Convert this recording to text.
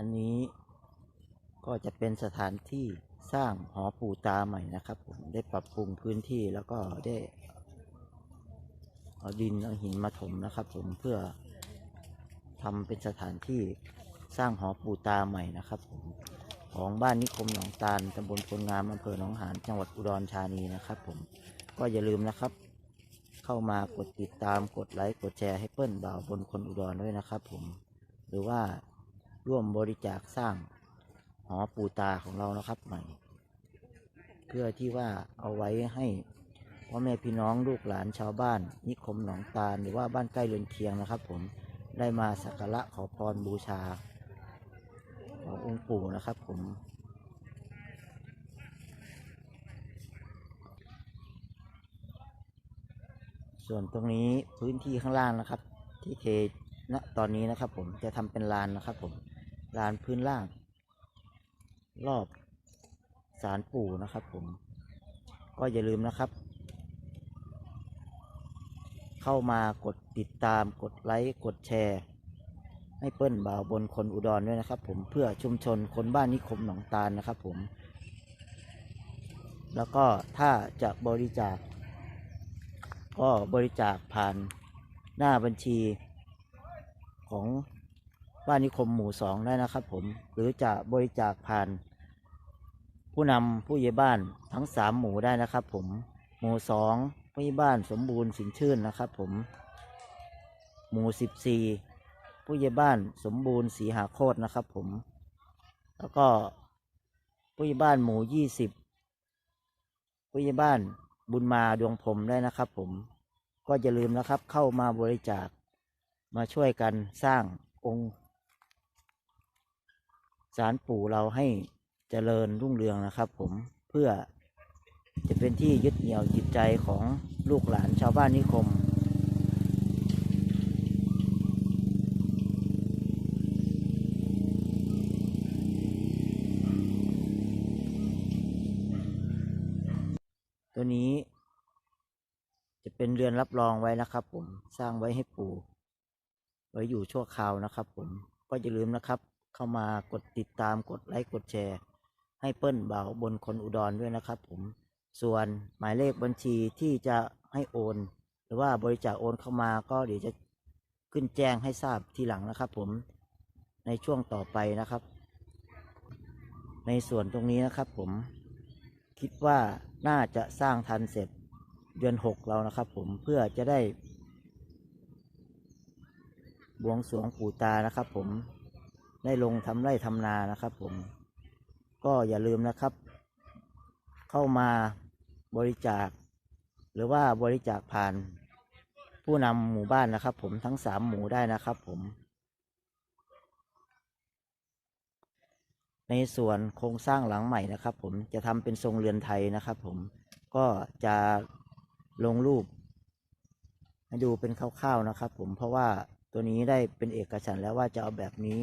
อันนี้ก็จะเป็นสถานที่สร้างหอปู่ตาใหม่นะครับผมได้ปรับปรุงพื้นที่แล้วก็ได้เอาดินเอาหินมาถมนะครับ ผมเพื่อทำเป็นสถานที่สร้างหอปู่ตาใหม่นะครับผมของบ้านนิคมหนองตาลตำบลพลงามอำเภอหนองหานจังหวัดอุดรธานีนะครับ ผมก็อย่าลืมนะครับ เข้ามากดติดตามกดไลค์กดแชร์ให้เปิ้ลบ่าวบนคนอุดรด้วยนะครับ ผมหรือว่า ร่วมบริจาคสร้างหอปูตาของเรานะครับใหม่ เพื่อที่ว่าเอาไว้ให้พ่อแม่พี่น้องลูกหลานชาวบ้าน นิคมหนองตาลหรือว่าบ้านใกล้เรือนเคียงนะครับ ผมได้มาสักการะขอพรบูชา ขององค์ปู่นะครับ ผมส่วนตรงนี้พื้นที่ข้างล่างนะครับ ที่เทณตอนนี้นะครับ ผมจะทำเป็นลานนะครับ ผม ลานพื้นล่าง รอบศาลปู่นะครับ ผม ก็อย่าลืมนะครับ เข้ามากดติดตามกดไลค์กดแชร์ ให้เปิ้ลบ่าวบนคนอุดรด้วยนะครับ ผมเพื่อชุมชนคนบ้านนิคมหนองตาลนะครับ ผม แล้วก็ถ้าจะบริจาค ก็บริจาคผ่านหน้าบัญชีของ บ้านนิคมหมู่สองได้นะครับผมหรือจะบริจาคผ่าน ผู้นำผู้ใหญ่บ้านทั้งสามหมู่ได้นะครับผมหมู่สองผู้ใหญ่บ้านสมบูรณ์สินชื่นนะครับผมหมู่สิบสี่ผู้ใหญ่บ้านสมบูรณ์สีหาโคตรนะครับผมแล้วก็ผู้ใหญ่บ้านหมู่ยี่สิบผู้ใหญ่บ้านบุญมาดวงผมได้นะครับผมก็อย่าลืมนะครับเข้ามาบริจาคมาช่วยกันสร้างองค์ ศาลปู่เราให้เจริญรุ่งเรืองนะครับผมเพื่อจะเป็นที่ยึดเหนี่ยวจิตใจของลูกหลานชาวบ้านนิคม ตัวนี้ จะเป็นเรือนรับรองไว้นะครับผมสร้างไว้ให้ปู่ ไว้อยู่ชั่วคราวนะครับผมก็อย่าลืมนะครับ เข้ามากดติดตามกดไลค์กดแชร์ ให้เปิ้ลเบาบนคนอุดรด้วยนะครับผมส่วนหมายเลขบัญชีที่จะให้โอน หรือว่าบริจาคโอนเข้ามาก็เดี๋ยวจะขึ้นแจ้งให้ทราบทีหลังนะครับผมในช่วงต่อไปนะครับ ในส่วนตรงนี้นะครับผมคิดว่าน่าจะสร้างทันเสร็จเดือนหกเรานะครับ ผมเพื่อจะได้บวงสรวงปู่ตานะครับผม ได้ลงทำไร่ทำนานะครับ ผม ก็อย่าลืมนะครับ เข้ามาบริจาค หรือว่าบริจาคผ่านผู้นำหมู่บ้านนะครับ ผมทั้งสามหมู่ได้นะครับ ผม ในส่วนโครงสร้างหลังใหม่นะครับ ผมจะทำเป็นทรงเรือนไทยนะครับ ผมก็จะลงรูปให้ดูเป็นคร่าวๆนะครับ ผมเพราะว่าตัวนี้ได้เป็นเอกฉันแล้วว่าจะเอาแบบนี้